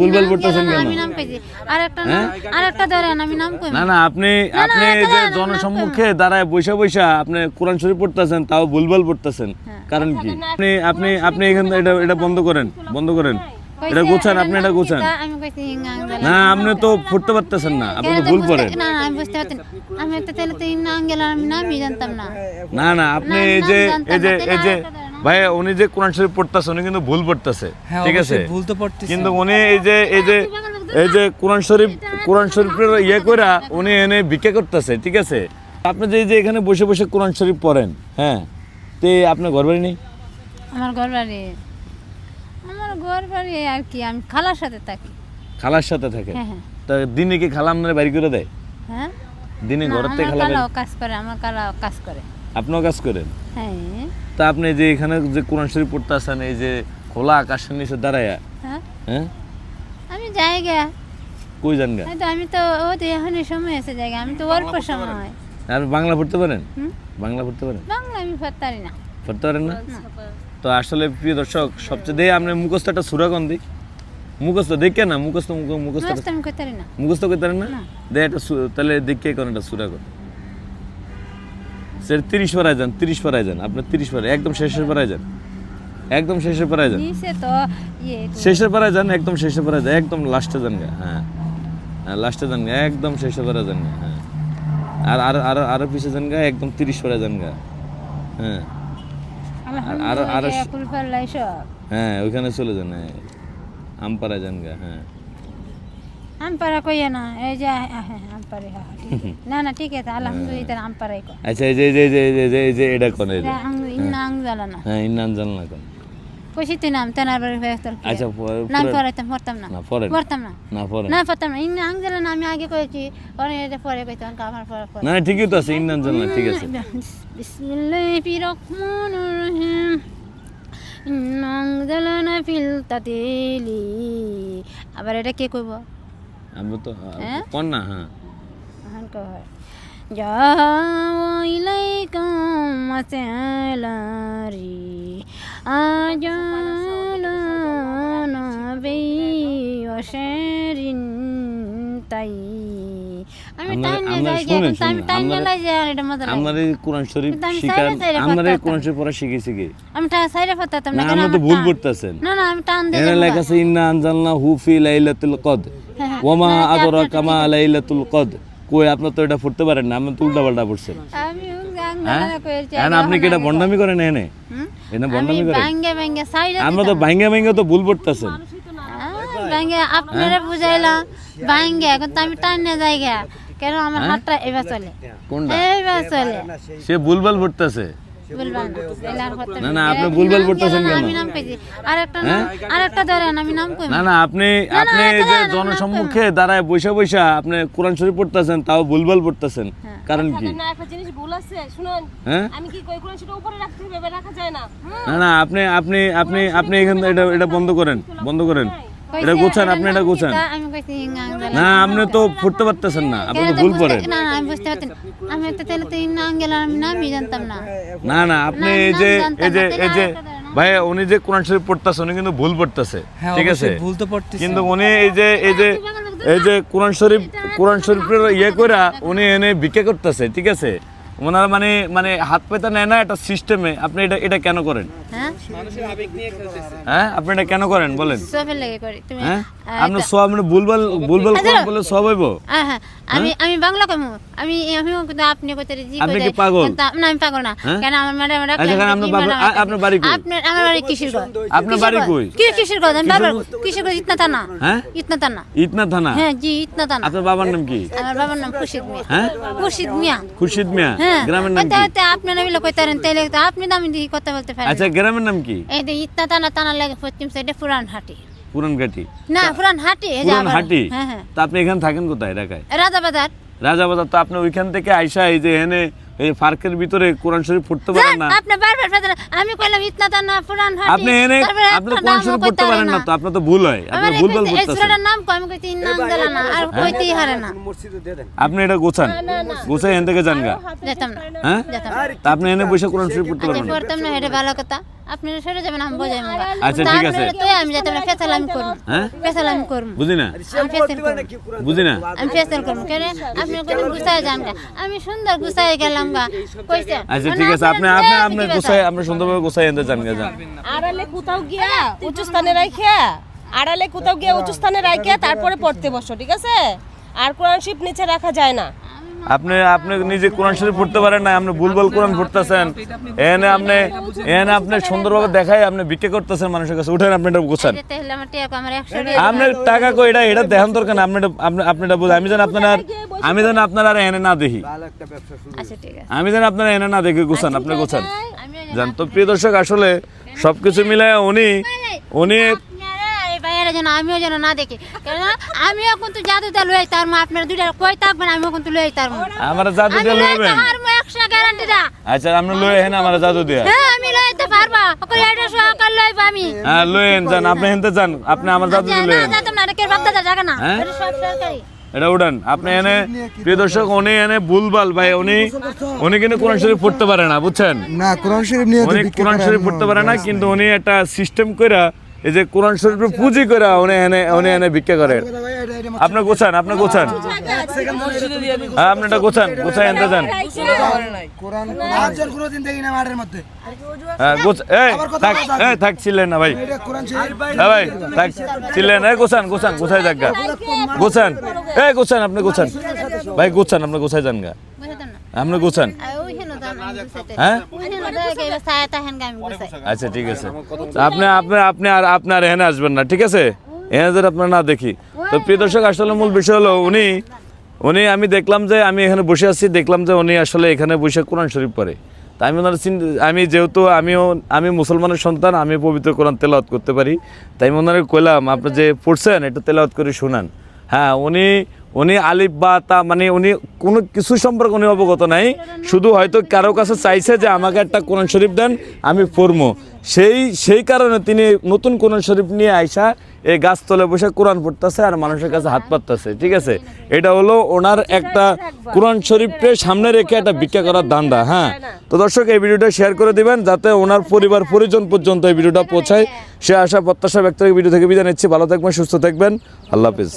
ভুলভাল পড়তেছেন কেন? আমি নাম কইছি আর একটা আর একটা ধরেন আমি নাম কই না না আপনি আপনি যে জনসম্মুখে দাঁড়ায় বৈশা বৈশা আপনি কোরআন শরীফ পড়তেছেন তাও পড়তেছেন। কারণ কি? আপনি আপনি আপনি এখান এটা এটা বন্ধ করেন বন্ধ করেন। এটা গোছান আপনি এটা গোছান। না আপনি তো পড়তে পারতেছেন না। আপনি তো ভুল করেন না না, আমি বুঝতে পারতেন আমি তো তাহলে তো হিঙ্গাং গেলাম আমি নামই জানতাম না। না না আপনি এই যে এই যে এই যে। ভাই উনি যে কোরআন শরীফ পড়তেছে উনি কিন্তু ভুল পড়তেছে হ্যাঁ, ঠিক আছে? ভুল তো পড়তেছে। কিন্তু উনি এই যে এই যে এই যে কোরআন শরীফ কোরআন শরীফের ইয়ে কইরা উনি এনে ভিক্ষা করতেছে ঠিক আছে? আপনি যে এই যে এখানে বসে বসে কোরআন শরীফ পড়েন হ্যাঁ? তে আপনার ঘর বাড়ি নেই? আমার ঘর বাড়ি আমার ঘর বাড়ি আর কি আমি খালার সাথে থাকি। খালার সাথে থাকে? হ্যাঁ হ্যাঁ। তা দিনে কি খালা আপনার বাড়ি করে দেয়? হ্যাঁ? দিনে না, ঘরের থেকে খালা কাজ করে আমার কালাও কাজ করে। আপনিও কাজ করেন? হ্যাঁ। তা আপনি যে এখানে যে কোরআন শরীফ পড়তেছেন এই যে খোলা আকাশের নিচে দাঁড়ায়া হ্যাঁ? হ্যাঁ? আমি যাই গে কই যান গা হয়তো আমি তো ও তো এখনই সময় এসে জায়গা আমি তো অল্প সময় আপনি বাংলা পড়তে পারেন? হুম? বাংলা পড়তে পারেন? বাংলা আমি পারি না। পড়তে পারেন না? তো আসলে প্রিয় দর্শক সবচেয়ে দিয়ে আপনি মুখস্থ একটা সুরাগন দিক? মুখস্থ দেখে না মুখস্থ মুখ- মুখস্থ মাস্টার করতে পারি না। মুখস্থ করতে পারেন না? দে একটা তাহলে দেখে কোন একটা সুরাগন স্যার তিরিশ পারায় যান তিরিশ পারায় যান আপনার তিরিশ পারায় একদম শেষের পারায় যান। একদম শেষের পারায় যান। ইয়ে শেষের পারায় যান একদম শেষের পারায় যান একদম লাস্টে যান গা হ্যাঁ। হ্যাঁ লাস্টে যান গা একদম শেষের পারায় যান গা হ্যাঁ। আর আর আর আরও পিছিয়ে যান গা একদম তিরিশ পারায় যান গা হ্যাঁ। আর- আর- হ্যাঁ ওইখানে চলে যান হ্যাঁ। আমপাড়া যান গা হ্যাঁ। আমপারা কইয়া না এই যে আছে। না না ঠিক আছে আলহামদুলিল্লাহ আমপারাই কর আচ্ছা এই যে এই যে এই যে এই যে- এই যে এই যে এটা কোন এই ইন্না আং জ্বালা না। হ্যাঁ না কোন? কইছি তুই নাম তেনার বাড়ি হয়ে তোর আচ্ছা নাম পড়াইতাম পড়তাম না। না পড়তাম না। না। পড়েন না। পড়তাম না। ইন্না আং জ্বালা না আমি আগে কয়েছি পরে এটা পরে কইতাম আমার পরে পরে না ঠিকই তো আছে ইন্নান জান না ঠিক আছে। বিসমিল্লাহির রহমানির রহিম। ইন্না আনজালনা ফিল তাতিলি। আবার এটা কে কইব? আমি তো? কোন না হ্যাঁ এখন কয় যাও ইলাইকুম মাসালারি আজালানা বি ওয়াশারিন তাই আমি আমরা- কোরআন শরীফ আমরা। কোরআন শরীফ পড়া শিখেছি কি আমি টা সাইডে ফতাতাম না না তো ভুল টান- না না আমি টান দিয়ে এখানে যাব লেখা আছে ইন্না আনজালনা হু ফি লাইলাতুল কদর ওমা হ্যাঁ, আদরা কামা লাইলাতুল কদর। কই আপনি তো এটা পড়তে পারেন না আপনি তো উল্টা পাল্টা পড়ছেন হ্যাঁ? এখন আপনি কি এটা বন্ডামি করেন এনে? এনে বন্ডামি করেন। ভাঙ্গে ভাঙ্গে সাইডে আমরা তো ভাঙ্গা ভাঙ্গা তো ভুল পড়তেছেন। ভাঙ্গে আপনারা বুঝাইলাম ভাঙ্গে এখন তো আমি টাইনে যাই কেন আমার হাতটা এবার চলে? কোনটা? এইবার চলে। সে ভুলভাল পড়তেছে। না না, না, আপনি এরা পড়তেছেন কেন? আমি নাম কইছি আর নাম আর ধরেন আমি নাম কই? না না আপনি আপনি যে জনসম্মুখে দাঁড়ায় বৈশা বৈশা আপনি কোরআন শরীফ পড়তেছেন তাও ভুলভাল পড়তেছেন। কারণ কি? না একটা জিনিস ভুল আছে শুনুন। হ্যাঁ? আমি কি কই কোরআন সেটা উপরে রাখতে হবে রাখা যায় না। না না আপনি আপনি আপনি আপনি এখান থেকে এটা এটা বন্ধ করেন বন্ধ করেন। এটা গোছান আপনি এটা গোছান। আমি কইছি না আপনি তো পড়তে পারতেছেন না আপনি তো ভুল না না আমি বুঝতে পারতেন আমি তো তাহলে তো ইন্না গেলাম আমি জানতাম না। না না আপনি এই যে এই যে এই যে ভাই উনি যে কোরআন শরীফ পড়তেছে উনি কিন্তু ভুল পড়তেছে হ্যাঁ ঠিক আছে? ভুল তো পড়তেছে। কিন্তু উনি এই যে এই যে এই যে কোরআন শরীফ কোরআন শরীফের ইয়ে কইরা উনি এনে ভিক্ষা করতেছে ঠিক আছে? ওনারা মানে মানে হাত পেতে নেয় না একটা সিস্টেমে আপনি এটা এটা কেন করেন? হ্যাঁ? হ্যাঁ? আপনি এটা কেন করেন বলেন? সবের লেগে করি। তুমি হ্যাঁ? আপনি সব আপনি ভুলভাল ভুলভাল কোরআন বলে সব হইব? হ্যাঁ, আমি আমি বাংলা কমু আমি আমি কিন্তু আপনি কইতে জি আপনি কি পাগল? না আমি পাগল না? কেন আমার রাখলে আচ্ছা, কেন আপনার বাড়ি কই? আপনার আমার বাড়ি কিশোরগঞ্জ। আপনার বাড়ি কই? কি কিশোরগঞ্জ? আমি বাবার কিশোরগঞ্জ ইতনা থানা। হ্যাঁ? ইতনা থানা। ইতনা থানা? হ্যাঁ জি ইতনা থানা। আপনার বাবার নাম কি? আমার বাবার নাম খুরশিদ মিয়া। হ্যাঁ? খুরশিদ মিয়া। খুরশিদ মিয়া। হ্যাঁ গ্রামের নাম কইতে কি? আপনারা মিলে কইতারেন তাইলে তো আপনি তো আমি কথা বলতে পারেন। আচ্ছা গ্রামের নাম কি? এই যে ইতনা থানা থানা লাগে পশ্চিম সাইডে পুরান হাটি পুরান ঘাটি না পুরান হাটি পুরান হাটি হ্যাঁ হ্যাঁ। তা আপনি এখানে থাকেন কোথায় ঢাকায় রাজাবাজার। রাজাবাজার তো আপনি ওইখান থেকে আইসা এই যে এনে এই পার্কের ভিতরে কোরআন শরীফ পড়তে পারেন না। আপনি বারবার ফাদার আমি কইলাম ইতনা তানা পুরান হাদিস। আপনি এনে আপনি কোরআন শরীফ পড়তে পারেন না তো আপনার তো ভুল হয় আপনি ভুল ভুল বলতেছেন এই সূরার সূরাটার নাম কই আমি তিন নাম জানা না আর কইতেই হারে না। আপনি এটা গোছান। গোছাই এন থেকে জানগা যেতাম না। হ্যাঁ? তা আপনি এনে বসে কোরআন শরীফ পড়তে পারেন পারবেন না। পড়তাম না এটা ভালো কথা। আপনারা সরে যাবেন আমি বোঝাই আচ্ছা, ঠিক আছে। তো আমি যাতে না ফেসাল আমি করব। হ্যাঁ? ফেসাল আমি করব। বুঝি আমি ফেসাল করব। বুঝি আমি ফেসাল করব। কেন? আপনি কোন গুছায় যান গা আমি সুন্দর গুছায় গেলাম গা। কইছে আচ্ছা ঠিক আছে। আপনি আপনি আপনি গোছাই আপনি সুন্দরভাবে গোছাই এনতে যান গে যান। আড়ালে কোথাও গিয়া উঁচু স্থানে রাখিয়া আড়ালে কোথাও গিয়া উঁচু স্থানে রাখিয়া তারপরে পড়তে বসো ঠিক আছে? আর কোরআন শিপ নিচে রাখা যায় না। আপনি আপনি নিজে কোরআন শরীফ পড়তে পারেন না আপনি ভুলভাল কোরআন পড়তেছেন। এনে আপনি এনে আপনি সুন্দরভাবে দেখাই আপনি বিক্রি করতেছেন মানুষের কাছে। উঠেন আপনি এটা গোছান। যেতে হলে আমার টিয়া আমার 100 টাকা। আপনার টাকা কই এটা? এটা দেখান দরকার না আপনি এটা- আপনি আপনি এটা বুঝ আমি যেন আপনার আমি যেন আপনার আর এনে না দেখি। আচ্ছা ঠিক আছে। আমি যেন আপনার এনে না দেখি গোছান আপনি গোছান। জান তো প্রিয় দর্শক আসলে সবকিছু মিলে উনি উনি আপনারা যেন আমিও যেন না দেখি। কেন আমিও কিন্তু জাদুতে লই তার মা আপনারা দুইটা কই থাকবেন আমিও কিন্তু লই তার মা। আমার জাদু লই লইবেন? তার মা একশো গ্যারান্টি দা আচ্ছা আপনি লই হেন আমার জাদু দিয়া হ্যাঁ আমি লইতে পারবা। ওকে এটা সকাল লইব আমি। হ্যাঁ লইন যান আপনি হেনতে যান। আপনি আমার জাদু আচ্ছা, না লইন না কে জায়গা না। হ্যাঁ? এটা সব সরকারি। এটা উঠান আপনি এনে প্রিয় দর্শক উনি এনে ভুলভাল ভাই উনি উনি কিন্তু কোরআন শরীফ পড়তে পারে না বুঝছেন? না কোরআন শরীফ নিয়ে উনি কোরআন শরীফ পড়তে পারে না কিন্তু উনি একটা সিস্টেম কইরা এই যে কোরআন শরীফের পুঁজি কইরা উনি এনে উনি এনে ভিক্ষা করে আপনি গোছান আপনি গোছান। হ্যাঁ আপনি এটা গোছান, গোছাই এনতে যান। না হ্যাঁ গোছ এই, থাক এই, থাক ছিলেন ভাই। শরীফ হ্যাঁ ভাই, থাক ছিলেন এই, গোছান গোছান, গোছাই যাক গা। গোছান, এই, গোছান, আপনি গোছান। ভাই, গোছান, আপনি গোছাই যান গা। না আপনি গোছান। হ্যাঁ? গুছাই আচ্ছা ঠিক আছে। আপনি আপনি আপনি আর আপনার এখানে আসবেন না ঠিক আছে? এখানে যদি আপনার না দেখি। তো প্রিয় দর্শক আসলে মূল বিষয় হলো উনি উনি আমি দেখলাম যে আমি এখানে বসে আছি দেখলাম যে উনি আসলে এখানে বসে কোরআন শরীফ পড়ে। তা আমি ওনার চিন- আমি যেহেতু আমিও আমি মুসলমানের সন্তান আমি পবিত্র কোরআন তেলাওয়াত করতে পারি। তাই আমি ওনারে কইলাম আপনি যে পড়ছেন এটা তেলাওয়াত করে শোনান। হ্যাঁ উনি উনি আলিফ বা তা মানে উনি কোনো কিছু সম্পর্কে উনি অবগত নাই। শুধু হয়তো কারও কাছে চাইছে যে আমাকে একটা কোরআন শরীফ দেন, আমি পড়ব সেই সেই কারণে তিনি নতুন কোরআন শরীফ নিয়ে আইসা এই গাছতলে বসে কোরআন পড়তেছে আর মানুষের কাছে হাত পাততেছে, ঠিক আছে? এটা হলো ওনার একটা কোরআন শরীফকে সামনে রেখে একটা ভিক্ষা করার দান্দা হ্যাঁ? তো দর্শক, এই ভিডিওটা শেয়ার করে দিবেন যাতে ওনার পরিবার পরিজন পর্যন্ত এই ভিডিওটা পৌঁছায়। সে আশা, প্রত্যাশা ব্যক্ত ভিডিও থেকে বিদায় নিচ্ছি। ভালো থাকবেন, সুস্থ থাকবেন। আল্লাহ হাফিজ।